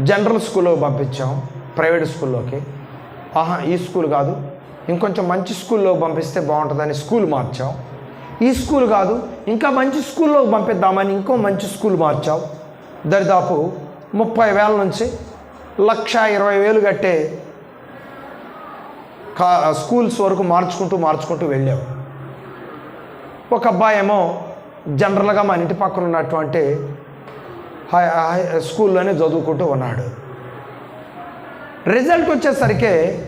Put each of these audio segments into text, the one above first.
General స్కూల్లో పంపించాం private స్కూల్లోకి. ఆహా ఈ స్కూల్ కాదు. ఇంకొంచెం మంచి స్కూల్లో పంపిస్తే బాగుంటుందని స్కూల్ మార్చాం. ఈ స్కూల్ కాదు ఇంకా మంచి స్కూల్లో పంపిద్దామని ఇంకో మంచి స్కూల్ మార్చాం. దరిదాపు ముప్పై వేల నుంచి లక్ష ఇరవై వేలు కట్టే కా స్కూల్స్ వరకు మార్చుకుంటూ మార్చుకుంటూ వెళ్ళాం. ఒక అబ్బాయి ఏమో జనరల్గా మన ఇంటి పక్కన ఉన్నటువంటి స్కూల్లోనే చదువుకుంటూ ఉన్నాడు. రిజల్ట్ వచ్చేసరికి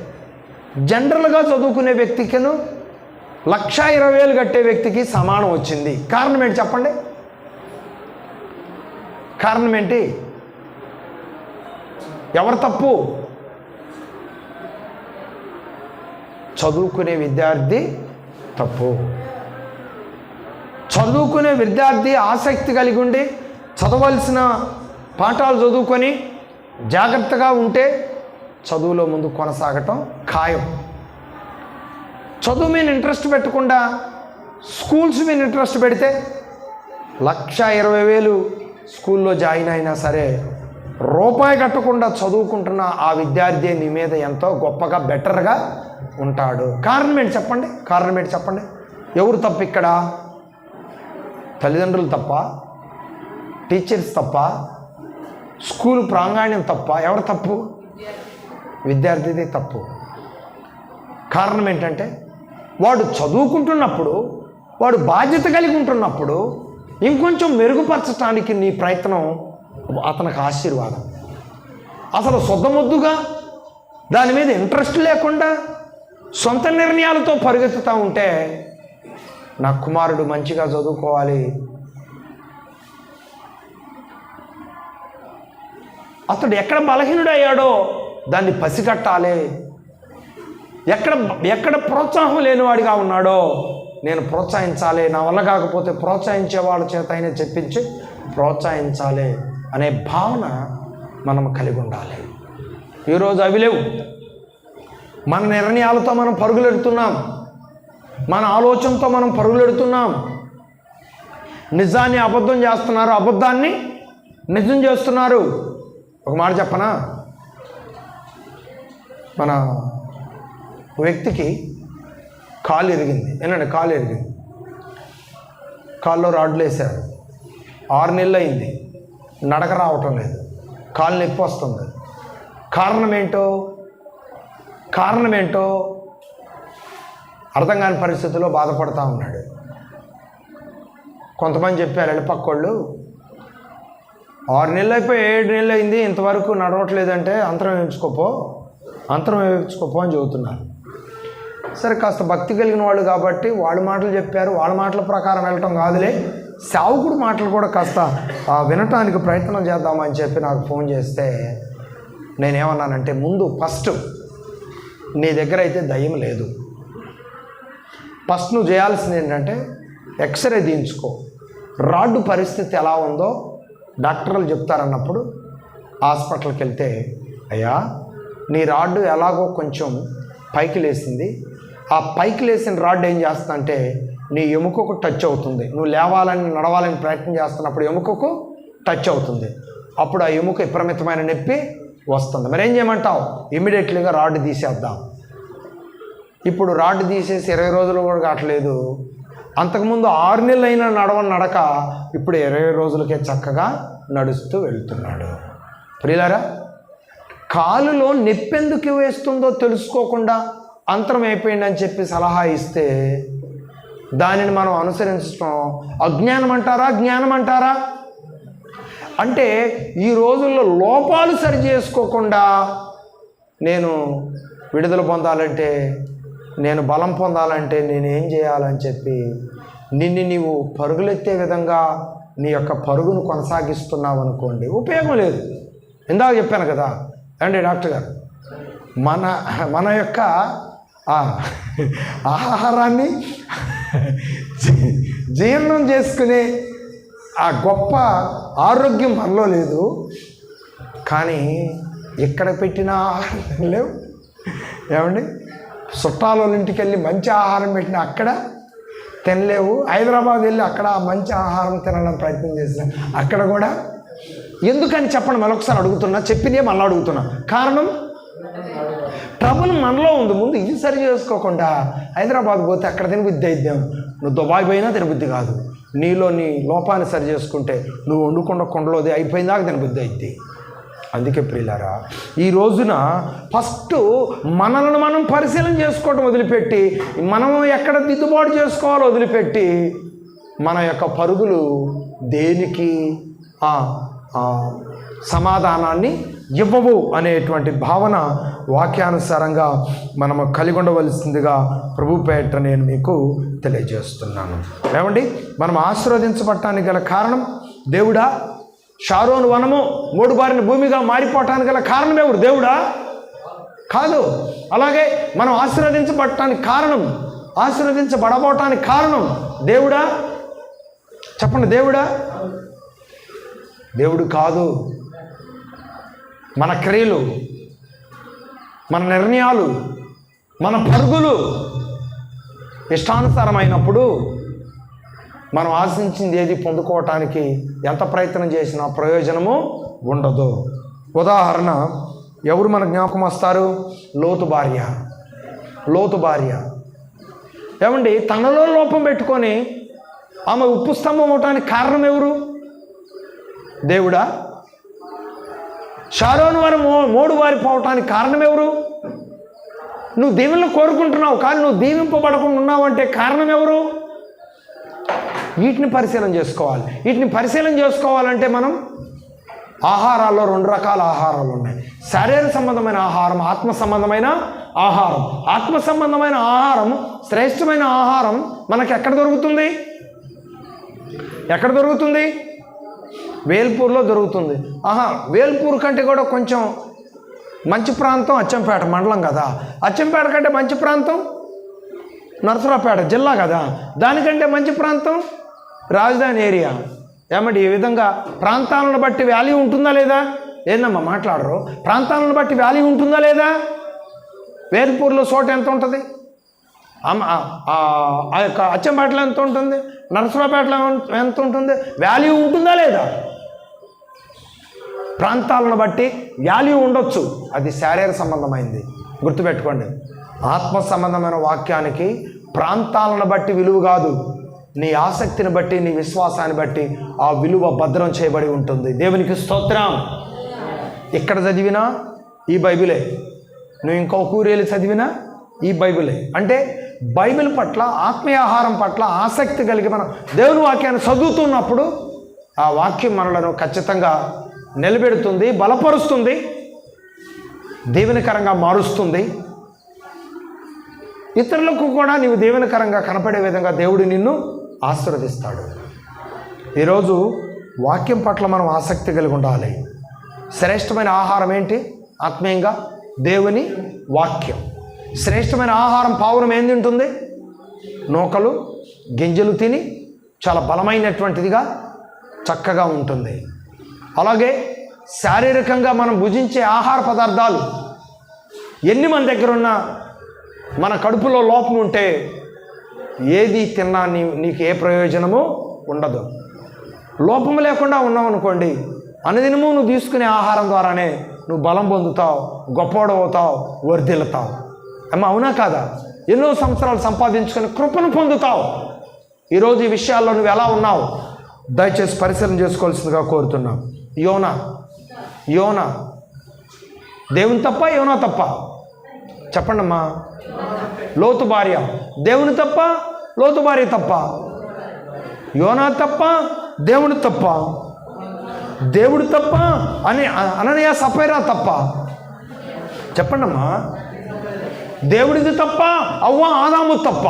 జనరల్గా చదువుకునే వ్యక్తికిను లక్ష ఇరవై వేలు కట్టే వ్యక్తికి సమానం వచ్చింది. కారణం ఏంటి చెప్పండి? కారణం ఏంటి? ఎవరు తప్పు? చదువుకునే విద్యార్థి తప్పు. చదువుకునే విద్యార్థి ఆసక్తి కలిగి ఉండి చదవలసిన పాఠాలు చదువుకొని జాగ్రత్తగా ఉంటే చదువులో ముందు కొనసాగటం ఖాయం. చదువు మీద ఇంట్రెస్ట్ పెట్టకుండా స్కూల్స్ మీద ఇంట్రెస్ట్ పెడితే లక్ష ఇరవై వేలు స్కూల్లో జాయిన్ అయినా సరే రూపాయి కట్టకుండా చదువుకుంటున్న ఆ విద్యార్థి నీ మీద ఎంతో గొప్పగా బెటర్గా ఉంటాడు. కారణం ఏంటి చెప్పండి? కారణం ఏంటి చెప్పండి? ఎవరు తప్పు ఇక్కడ? తల్లిదండ్రులు తప్ప? టీచర్స్ తప్ప స్కూల్ ప్రాంగణ్యం తప్ప ఎవరు తప్పు? విద్యార్థిది తప్పు. కారణం ఏంటంటే వాడు చదువుకుంటున్నప్పుడు వాడు బాధ్యత కలిగి ఉంటున్నప్పుడు ఇంకొంచెం మెరుగుపరచడానికి నీ ప్రయత్నం అతనికి ఆశీర్వాదం. అసలు సొద్దముద్దుగా దాని మీద ఇంట్రెస్ట్ లేకుండా సొంత నిర్ణయాలతో పరిగెత్తుతూ ఉంటే నా కుమారుడు మంచిగా చదువుకోవాలి అతడు ఎక్కడ బలహీనుడయ్యాడో దాన్ని పసిగట్టాలి. ఎక్కడ ఎక్కడ ప్రోత్సాహం లేనివాడిగా ఉన్నాడో నేను ప్రోత్సహించాలి. నా వల్ల కాకపోతే ప్రోత్సహించే వాళ్ళ చేత అయినా చెప్పించి ప్రోత్సహించాలి అనే భావన మనం కలిగి ఉండాలి. ఈరోజు అవి లేవు. మన నిర్ణయాలతో మనం పరుగులెడుతున్నాం. మన ఆలోచనతో మనం పరుగులెడుతున్నాం. నిజాన్ని అబద్ధం చేస్తున్నారు అబద్ధాన్ని నిజం చేస్తున్నారు. ఒక మాట చెప్పనా? మన వ్యక్తికి కాలు ఎరిగింది ఏనండి? కాలు ఎరిగింది కాల్లో రాడ్లు వేశారు. ఆరు నెలలు అయింది. నడక రావటం లేదు. కాలు నొప్పి వస్తుంది. కారణం ఏంటో? కారణం ఏంటో? అర్థం కాని పరిస్థితిలో బాధపడుతూ ఉన్నాడు. కొంతమంది చెప్పారు వెళ్ళపక్కోళ్ళు ఆరు నెలలు అయిపోయి ఏడు నెలలు అయింది ఇంతవరకు నడవట్లేదంటే అంతరం వేయించుకోపో అంతరం వేయించుకోపో అని చెబుతున్నారు. సరే కాస్త భక్తి కలిగిన వాళ్ళు కాబట్టి వాళ్ళ మాటలు చెప్పారు వాళ్ళ మాటల ప్రకారం వెళ్ళటం కాదులే సావుకుడు మాటలు కూడా కాస్త వినటానికి ప్రయత్నం చేద్దామని చెప్పి నాకు ఫోన్ చేస్తే నేనేమన్నానంటే ముందు ఫస్ట్ నీ దగ్గర అయితే దయ్యం లేదు. ఫస్ట్ నువ్వు చేయాల్సింది ఏంటంటే ఎక్స్రే తీయించుకో. రాడ్డు పరిస్థితి ఎలా ఉందో డాక్టర్లు చెప్తారన్నప్పుడు హాస్పిటల్కి వెళ్తే అయ్యా నీ రాడ్డు ఎలాగో కొంచెం పైకి లేసింది ఆ పైకి లేసిన రాడ్ ఏం చేస్తుందంటే నీ ఎముకకు టచ్ అవుతుంది. నువ్వు లేవాలని నడవాలని ప్రయత్నం చేస్తున్నప్పుడు ఎముకకు టచ్ అవుతుంది. అప్పుడు ఆ ఎముక విపరీతమైన నొప్పి వస్తుంది. మరి ఏం చేయమంటావు? ఇమీడియట్లీగా రాడ్ తీసేద్దాం. ఇప్పుడు రాడ్ తీసేసి ఇరవై రోజులు కూడా కావట్లేదు. అంతకుముందు ఆరు నెలలు అయినా నడవ నడక ఇప్పుడు ఇరవై రోజులకే చక్కగా నడుస్తూ వెళ్తున్నాడు. ప్రియులారా కాలులో నొప్పెందుకు వేస్తుందో తెలుసుకోకుండా అంతరం అయిపోయిందని చెప్పి సలహా ఇస్తే దానిని మనం అనుసరించడం అజ్ఞానం అంటారా జ్ఞానం అంటారా? అంటే ఈ రోజుల్లో లోపాలు సరి చేసుకోకుండా నేను విడుదల పొందాలంటే నేను బలం పొందాలంటే నేను ఏం చేయాలని చెప్పి నిన్ను నీవు పరుగులెత్తే విధంగా నీ యొక్క పరుగును కొనసాగిస్తున్నావు అనుకోండి ఉపయోగం లేదు. ఇందాక చెప్పాను కదా అండి డాక్టర్ గారు? మన మన యొక్క ఆహారాన్ని జీర్ణం చేసుకునే ఆ గొప్ప ఆరోగ్యం మనలో లేదు. కానీ ఎక్కడ పెట్టిన ఆహారం లేవు. ఏమండి? చుట్టాల ఇంటికి వెళ్ళి మంచి ఆహారం పెట్టిన అక్కడ తినలేవు. హైదరాబాద్ వెళ్ళి అక్కడ మంచి ఆహారం తినడం ప్రయత్నం చేసిన అక్కడ కూడా. ఎందుకని చెప్పండి మరొకసారి అడుగుతున్నా చెప్పిందే మళ్ళీ అడుగుతున్నా. కారణం? ట్రబుల్ మనలో ఉంది. ముందు ఇది సరి చేసుకోకుండా హైదరాబాద్ పోతే అక్కడ తినబుద్ధి అయిద్దాం. నువ్వు దుబాయ్ పోయినా తినబుద్ధి కాదు. నీలో నీ లోపాన్ని సరి చేసుకుంటే నువ్వు వండుకున్న కొండలోది అయిపోయిందాక తినబుద్ధి అయిద్ది. అందుకే ప్రియులారా ఈ రోజున ఫస్ట్ మనల్ని మనం పరిశీలన చేసుకోవడం వదిలిపెట్టి మనం ఎక్కడ దిద్దుబాటు చేసుకోవాలో వదిలిపెట్టి మన యొక్క పరుగులు దేనికి? సమాధానాన్ని ఇవ్వవు అనేటువంటి భావన వాక్యానుసారంగా మనము కలిగి ఉండవలసిందిగా ప్రభు పేట నేను మీకు తెలియజేస్తున్నాను. ఏమండి మనం ఆశీర్వదించబడటానికి గల కారణం దేవుడా? షారోను వనము మూడు బారిన భూమిగా మారిపోవటానికి గల కారణం ఎవరు? దేవుడా? కాదు. అలాగే మనం ఆశీర్వదించబడటానికి కారణం ఆశీర్వదించబడబోటానికి కారణం దేవుడా? చెప్పండి దేవుడా? దేవుడు కాదు. మన క్రియలు మన నిర్ణయాలు మన పరుగులు ఇష్టానుసారమైనప్పుడు మనం ఆశించింది ఏది పొందుకోవటానికి ఎంత ప్రయత్నం చేసినా ప్రయోజనము ఉండదు. ఉదాహరణ ఎవరు మన జ్ఞాపకం వస్తారు? లోతు భార్య. లోతు భార్య. ఏమండి? తనలో లోపం పెట్టుకొని ఆమె ఉప్పు స్తంభం అవటానికి కారణం ఎవరు? దేవుడా? షారోను వారు మో మోడు వారి పోవటానికి కారణం ఎవరు? నువ్వు దీవెనలు కోరుకుంటున్నావు కానీ నువ్వు దీవింపబడకుండా ఉన్నావు అంటే కారణం ఎవరు? వీటిని పరిశీలన చేసుకోవాలి. వీటిని పరిశీలన చేసుకోవాలంటే మనం ఆహారాల్లో రెండు రకాల ఆహారాలు ఉన్నాయి. శరీర సంబంధమైన ఆహారం ఆత్మ సంబంధమైన ఆహారం. ఆత్మ సంబంధమైన ఆహారం శ్రేష్టమైన ఆహారం మనకు ఎక్కడ దొరుకుతుంది? ఎక్కడ దొరుకుతుంది? వేల్పూర్లో దొరుకుతుంది. ఆహా వేల్పూర్ కంటే కూడా కొంచెం మంచి ప్రాంతం అచ్చంపేట మండలం కదా. అచ్చంపేట కంటే మంచి ప్రాంతం నరసరావుపేట జిల్లా కదా. దానికంటే మంచి ప్రాంతం రాజధాని ఏరియా. ఏమంటే ఈ విధంగా ప్రాంతాలను బట్టి వాల్యూ ఉంటుందా లేదా? ఏందమ్మా మాట్లాడరు. ప్రాంతాలను బట్టి వాల్యూ ఉంటుందా లేదా? వేల్పూర్లో చోట ఎంత ఉంటుంది? అమ్మ- ఆ- యొక్క అచ్చంపేటలో ఎంత ఉంటుంది? నరసరావుపేటలో ఎంత ఉంటుంది? వాల్యూ ఉంటుందా లేదా? ప్రాంతాలను బట్టి వాల్యూ ఉండొచ్చు. అది శారీర సంబంధమైంది. గుర్తుపెట్టుకోండి. ఆత్మ సంబంధమైన వాక్యానికి ప్రాంతాలను బట్టి విలువ కాదు. నీ ఆసక్తిని బట్టి నీ విశ్వాసాన్ని బట్టి ఆ విలువ భద్రం చేయబడి ఉంటుంది. దేవునికి స్తోత్రం. ఇక్కడ చదివినా? ఈ బైబిలే. నువ్వు ఇంకో కూరేలు చదివినా? ఈ బైబిలే. అంటే బైబిల్ పట్ల ఆత్మీయ ఆహారం పట్ల ఆసక్తి కలిగి మనం దేవుని వాక్యాన్ని చదువుతున్నప్పుడు ఆ వాక్యం మనలను ఖచ్చితంగా నిలబెడుతుంది బలపరుస్తుంది దీవెనకరంగా మారుస్తుంది. ఇతరులకు కూడా నీవు దీవెనకరంగా కనపడే విధంగా దేవుడు నిన్ను ఆశీర్వదిస్తాడు. ఈరోజు వాక్యం పట్ల మనం ఆసక్తి కలిగి ఉండాలి. శ్రేష్టమైన ఆహారం ఏంటి? ఆత్మీయంగా దేవుని వాక్యం. శ్రేష్టమైన ఆహారం పావురం ఏం తింటుంది? నూకలు గింజలు తిని చాలా బలమైనటువంటిదిగా చక్కగా ఉంటుంది. అలాగే శారీరకంగా మనం భుజించే ఆహార పదార్థాలు ఎన్ని మన దగ్గర ఉన్నా మన కడుపులో లోపం ఉంటే ఏది తిన్నా నీ నీకు ఏ ప్రయోజనము ఉండదు. లోపం లేకుండా ఉన్నావు అనుకోండి అనుదినము నువ్వు తీసుకునే ఆహారం ద్వారానే నువ్వు బలం పొందుతావు గొప్పవాడు అవుతావు వర్ధిల్లుతావు. అమ్మ అవునా కాదా? ఎన్నో సంవత్సరాలు సంపాదించుకొని కృపను పొందుతావు. ఈరోజు ఈ విషయాల్లో నువ్వు ఎలా ఉన్నావు? దయచేసి పరిశీలన చేసుకోవాల్సిందిగా కోరుతున్నాం. యోనా యోనా. దేవుని తప్ప యోనా తప్ప? చెప్పండమ్మా. లోతు భార్య. దేవుని తప్ప లోతుబారి తప్ప. యోనా తప్ప దేవుడు తప్ప. దేవుడు తప్ప అని అననయ సపైరా తప్ప. చెప్పండమ్మా. దేవుడిది తప్ప అవ్వ ఆదాము తప్ప.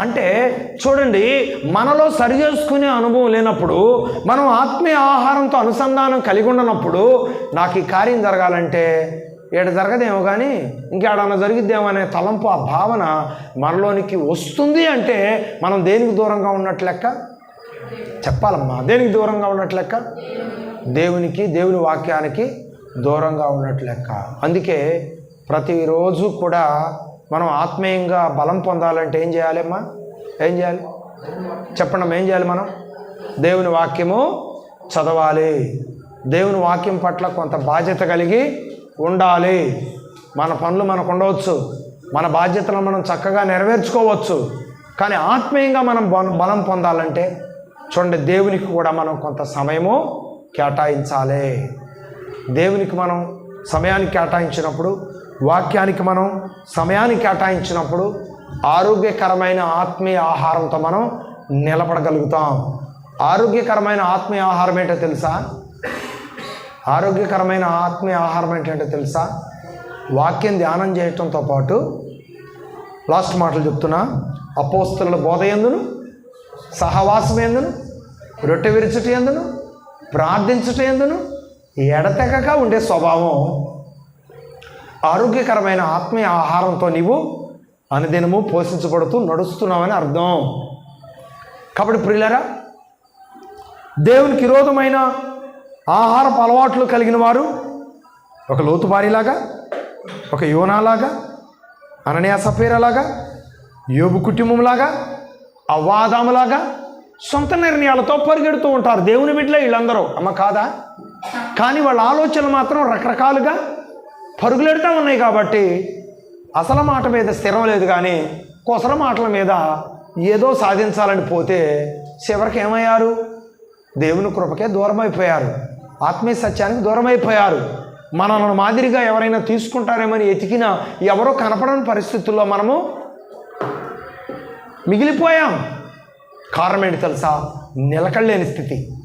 అంటే చూడండి మనలో సరి చేసుకునే అనుభవం లేనప్పుడు మనం ఆత్మీయ ఆహారంతో అనుసంధానం కలిగి ఉండనప్పుడు నాకు ఈ కార్యం జరగాలంటే ఏడ జరగదేమో కానీ ఇంకేడన్నా జరిగిద్దేమో అనే తలంపు ఆ భావన మనలోనికి వస్తుంది అంటే మనం దేనికి దూరంగా ఉన్నట్లు లెక్క? చెప్పాలమ్మా దేనికి దూరంగా ఉన్నట్లు లెక్క? దేవునికి దేవుని వాక్యానికి దూరంగా ఉన్నట్లు లెక్క. అందుకే ప్రతిరోజు కూడా మనం ఆత్మీయంగా బలం పొందాలంటే ఏం చేయాలమ్మా ఏం చేయాలి? చెప్పండి ఏం చేయాలి మనం? దేవుని వాక్యము చదవాలి. దేవుని వాక్యం పట్ల కొంత బాధ్యత కలిగి ఉండాలి. మన పనులు మనకు ఉండవచ్చు. మన బాధ్యతలను మనం చక్కగా నెరవేర్చుకోవచ్చు. కానీ ఆత్మీయంగా మనం బలం బలం పొందాలంటే చూడండి దేవునికి కూడా మనం కొంత సమయము కేటాయించాలి. దేవునికి మనం సమయాన్ని కేటాయించినప్పుడు వాక్యానికి మనం సమయాన్ని కేటాయించినప్పుడు ఆరోగ్యకరమైన ఆత్మీయ ఆహారంతో మనం నిలబడగలుగుతాం. ఆరోగ్యకరమైన ఆత్మీయ ఆహారం ఏంటో తెలుసా? ఆరోగ్యకరమైన ఆత్మీయ ఆహారం ఏంటంటే తెలుసా? వాక్యం ధ్యానం చేయటంతో పాటు లాస్ట్ మాటలు చెప్తున్నా అపోస్తుల బోధ ఎందును? సహవాసం ఎందును? రొట్టె విరుచుట ఎందును? ప్రార్థించుట ఎందును? ఎడతెగక ఉండే స్వభావం. ఆరోగ్యకరమైన ఆత్మీయ ఆహారంతో నీవు అనుదినము పోషించబడుతూ నడుస్తున్నావని అర్థం. కాబట్టి ప్రియులరా దేవునికి విరోధమైన ఆహారపు అలవాట్లు కలిగిన వారు ఒక లోతుబారిలాగా ఒక యోనాలాగా అననీయ సఫీరలాగా యోబు కుటుంబంలాగా అవాదాములాగా సొంత నిర్ణయాలతో పరిగెడుతూ ఉంటారు దేవుని బిడ్డలే వీళ్ళందరూ. అమ్మ కాదా? కానీ వాళ్ళ ఆలోచనలు మాత్రం రకరకాలుగా పరుగులెడుతూ ఉన్నాయి కాబట్టి అసలు మాట మీద స్థిరం లేదు కానీ కొసర మాటల మీద ఏదో సాధించాలని పోతే చివరికి ఏమయ్యారు? దేవుని కృపకే దూరం అయిపోయారు ఆత్మీయ సత్యానికి దూరం అయిపోయారు మనల్ని మాదిరిగా ఎవరైనా తీసుకుంటారేమని ఎతికినా ఎవరో కనపడని పరిస్థితుల్లో మనము మిగిలిపోయాం. కారణం ఏంటి తెలుసా? నిలకడలేని స్థితి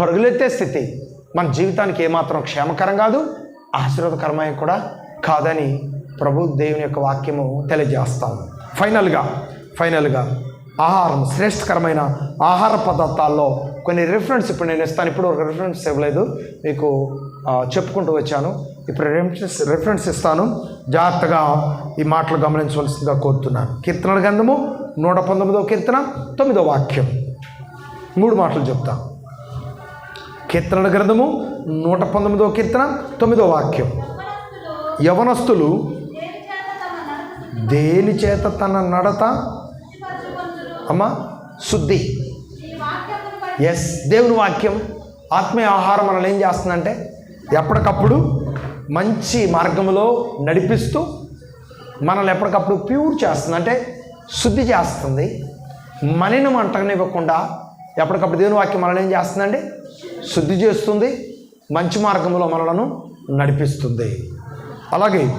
పరుగులెత్తే స్థితి. మన జీవితానికి ఏమాత్రం క్షేమకరం కాదు ఆశీర్వాదకరమైన కూడా కాదని ప్రభు దేవుని యొక్క వాక్యము తెలియజేస్తాం. ఫైనల్గా ఫైనల్గా ఆహారం శ్రేష్టకరమైన ఆహార పదార్థాల్లో కొన్ని రిఫరెన్స్ ఇప్పుడు నేను ఇస్తాను. ఇప్పుడు ఒక రిఫరెన్స్ ఇవ్వలేదు. మీకు చెప్పుకుంటూ వచ్చాను. ఇప్పుడు రిఫరెన్స్ రిఫరెన్స్ ఇస్తాను. జాగ్రత్తగా ఈ మాటలు గమనించవలసిందిగా కోరుతున్నాను. కీర్తనల గంధము నూట పంతొమ్మిదో కీర్తన తొమ్మిదో వాక్యం. మూడు మాటలు చెప్తా. కీర్తనల గ్రంథము నూట పంతొమ్మిదో కీర్తన తొమ్మిదో వాక్యం. యవనస్తులు దేని చేత తన నడత? అమ్మ శుద్ధి. ఎస్ దేవుని వాక్యం ఆత్మీయ ఆహారం మనల్ని ఏం చేస్తుందంటే ఎప్పటికప్పుడు మంచి మార్గంలో నడిపిస్తూ మనల్ని ఎప్పటికప్పుడు ప్యూర్ చేస్తుంది అంటే శుద్ధి చేస్తుంది. మలినం అంటనివ్వకుండా ఎప్పటికప్పుడు దేవుని వాక్యం మనల్ని ఏం చేస్తుందండి శుద్ధి చేస్తుంది మంచి మార్గంలో మనలను నడిపిస్తుంది. అలాగే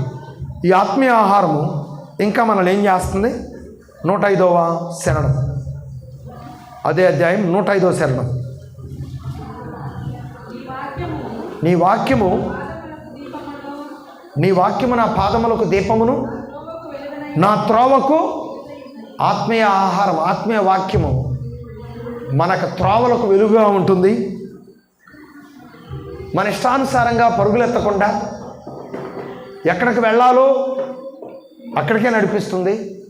ఈ ఆత్మీయ ఆహారము ఇంకా మనల్ని ఏం చేస్తుంది? నూట ఐదవ శరణం. అదే అధ్యాయం నూట ఐదవ శరణం. నీ వాక్యము నీ వాక్యము నా పాదములకు దీపమును నా త్రోవకు ఆత్మీయ ఆహారం ఆత్మీయ వాక్యము మనకు త్రోవలకు వెలుగుగా ఉంటుంది. మన ఇష్టానుసారంగా పరుగులెత్తకుండా ఎక్కడికి వెళ్ళాలో అక్కడికే నడిపిస్తుంది.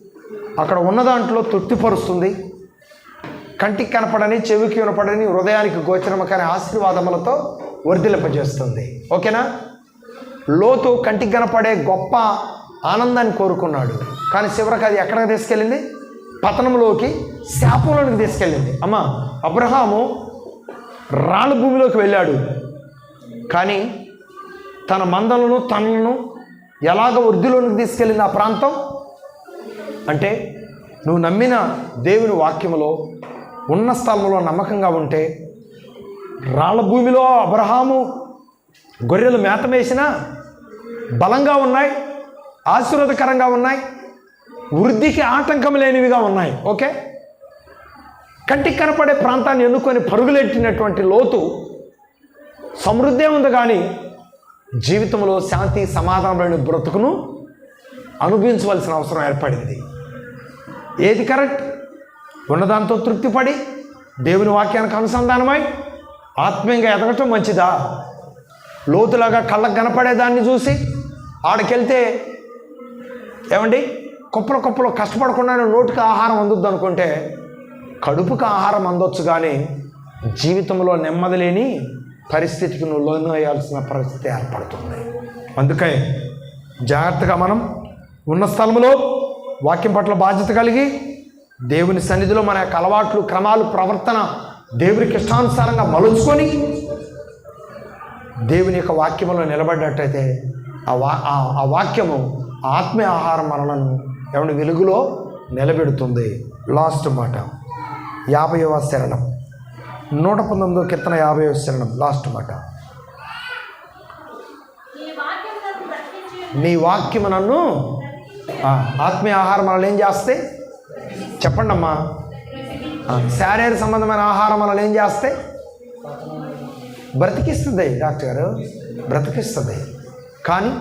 అక్కడ ఉన్న దాంట్లో తృప్తిపరుస్తుంది. కంటికి కనపడని చెవికి వినపడని హృదయానికి గోచరమ కానీ ఆశీర్వాదములతో వర్ధిలింపజేస్తుంది ఓకేనా? లోతు కంటికి కనపడే గొప్ప ఆనందాన్ని కోరుకున్నాడు. కానీ చివరికి అది ఎక్కడికి తీసుకెళ్ళింది? పతనంలోకి శాపంలోనికి తీసుకెళ్ళింది. అమ్మ అబ్రహాము రాళ్ళ భూమిలోకి వెళ్ళాడు. కానీ తన మందలను తనలను ఎలాగ వృద్ధిలోనికి తీసుకెళ్ళింది ఆ ప్రాంతం? అంటే నువ్వు నమ్మిన దేవుని వాక్యములో ఉన్న స్థలంలో నమ్మకంగా ఉంటే రాళ్ళ భూమిలో అబ్రహాము గొర్రెలు మేత వేసినా బలంగా ఉన్నాయి ఆశీర్వాదకరంగా ఉన్నాయి వృద్ధికి ఆటంకం లేనివిగా ఉన్నాయి ఓకే? కంటికి కనపడే ప్రాంతాన్ని ఎన్నుకొని పరుగులెట్టినటువంటి లోతు సమృద్ధే ఉంది కానీ జీవితంలో శాంతి సమాధానమైన బ్రతుకును అనుభవించవలసిన అవసరం ఏర్పడింది. ఏది కరెక్ట్? ఉన్నదాంతో తృప్తిపడి దేవుని వాక్యానికి అనుసంధానమై ఆత్మీయంగా ఎదగటం మంచిదా? లోతులాగా కళ్ళకు కనపడేదాన్ని చూసి ఆడకెళ్తే ఏమండి? కుప్పలు కుప్పలు కష్టపడకుండా నోటికి ఆహారం అందుద్ది అనుకుంటే కడుపుకి ఆహారం అందొచ్చు కానీ జీవితంలో నెమ్మది లేని పరిస్థితికి నువ్వు లోన్ వేయాల్సిన పరిస్థితి ఏర్పడుతుంది. అందుకే జాగ్రత్తగా మనం ఉన్న స్థలంలో వాక్యం పట్ల బాధ్యత కలిగి దేవుని సన్నిధిలో మన యొక్క అలవాట్లు క్రమాలు ప్రవర్తన దేవునికి ఇష్టానుసారంగా మలుచుకొని దేవుని యొక్క వాక్యములో నిలబడ్డట్టయితే ఆ వా ఆ- వాక్యము ఆత్మీయ ఆహారం మనలను ఎవరి వెలుగులో నిలబెడుతుంది. లాస్ట్ మాట. యాభైవ శరణం. నూట పంతొమ్మిదో కీర్తన యాభైవ శరణం. లాస్ట్ మాట. నీ వాక్యము నన్ను ఆత్మీయ ఆహారం మనల్ని ఏం చేస్తే చెప్పండి అమ్మా శారీరక సంబంధమైన ఆహారం మనల్ని ఏం చేస్తే? బ్రతికిస్తుంది డాక్టర్ గారు. బ్రతికిస్తుంది. కానీ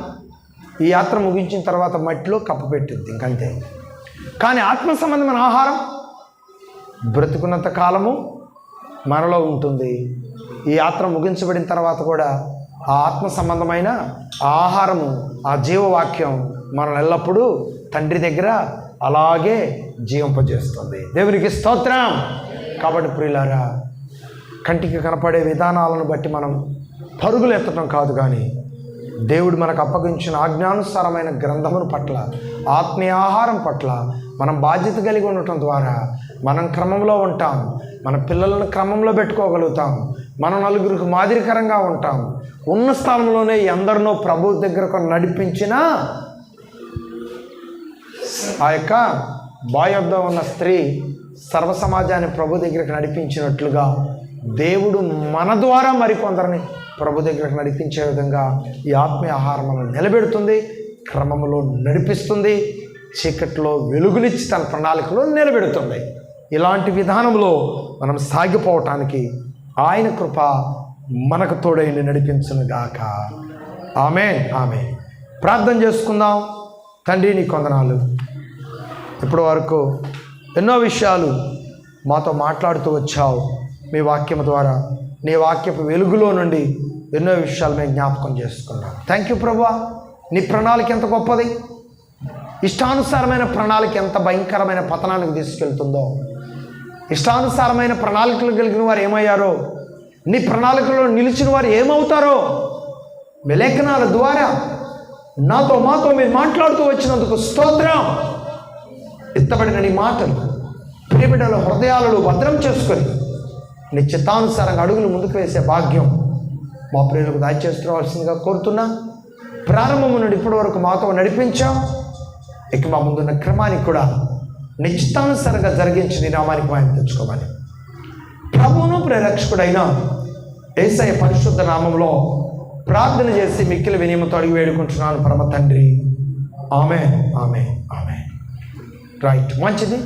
ఈ యాత్ర ముగించిన తర్వాత మట్టిలో కప్పు పెట్టింది ఇంకంతే. కానీ ఆత్మ సంబంధమైన ఆహారం బ్రతుకున్నంత కాలము మనలో ఉంటుంది. ఈ యాత్ర ముగించబడిన తర్వాత కూడా ఆ ఆత్మ సంబంధమైన ఆహారము ఆ జీవవాక్యం మనం ఎల్లప్పుడూ తండ్రి దగ్గర అలాగే జీవింపజేస్తుంది. దేవునికి స్తోత్రం. కాబట్టి ప్రియులారా కంటికి కనపడే విధానాలను బట్టి మనం పరుగులు ఎత్తడం కాదు కానీ దేవుడు మనకు అప్పగించిన ఆజ్ఞానుసారమైన గ్రంథమును పట్ల ఆత్మీయ ఆహారం పట్ల మనం బాధ్యత కలిగి ఉండటం ద్వారా మనం క్రమంలో ఉంటాం. మన పిల్లలను క్రమంలో పెట్టుకోగలుగుతాం. మనం నలుగురికి మాదిరికరంగా ఉంటాం. ఉన్న స్థలంలోనే ఎందరినో ప్రభు దగ్గరకు నడిపించినా ఆ యొక్క బాయ్ ఉన్న స్త్రీ సర్వ సమాజాన్ని ప్రభు దగ్గరికి నడిపించినట్లుగా దేవుడు మన ద్వారా మరికొందరిని ప్రభు దగ్గరకు నడిపించే విధంగా ఈ ఆత్మీయ ఆహారం మనల్ని నిలబెడుతుంది క్రమంలో నడిపిస్తుంది చీకట్లో వెలుగునిచ్చి తన ప్రణాళికలో నిలబెడుతుంది. ఇలాంటి విధానంలో మనం సాగిపోవటానికి ఆయన కృప మనకు తోడైండి నడిపించను గాక. ఆమె ఆమె ప్రార్థన చేసుకుందాం. తండ్రి నీ కొందనాలు ఇప్పటి వరకు ఎన్నో విషయాలు మాతో మాట్లాడుతూ వచ్చావు మీ వాక్యం ద్వారా. నీ వాక్యపు వెలుగులో నుండి ఎన్నో విషయాలు మేము జ్ఞాపకం చేసుకున్నాం. థ్యాంక్ యూ ప్రభా. నీ ప్రణాళిక ఎంత గొప్పది? ఇష్టానుసారమైన ప్రణాళిక ఎంత భయంకరమైన పతనానికి తీసుకెళ్తుందో. ఇష్టానుసారమైన ప్రణాళికలు కలిగిన వారు ఏమయ్యారో? నీ ప్రణాళికలో నిలిచిన వారు ఏమవుతారో? విలేఖనాల ద్వారా నాతో మాతో మీరు మాట్లాడుతూ వచ్చినందుకు స్తోత్రం. ఎత్తబడిన నీ మాటలు ప్రియబిడ్డల హృదయాలలో భద్రం చేసుకొని నీ చిత్తానుసారంగా అడుగులు ముందుకు వేసే భాగ్యం మా ప్రియులకు దయచేసుకోవాల్సిందిగా కోరుతున్నా. ప్రారంభము నుండి ఇప్పటి వరకు మాతో నడిపించాం. ఇక మా ముందున్న క్రమానికి కూడా నిశ్చితానుసారంగా జరిగించి నీ నామానికి మాయం తెచ్చుకోవాలి. ప్రభువును ప్రేరక్షకుడైన ఏసయ పరిశుద్ధ నామంలో ప్రార్థన చేసి మిక్కిలి వినియమతో అడిగి వేడుకుంటున్నాను పరమ తండ్రి. ఆమె ఆమె ఆమె రైట్ మంచిది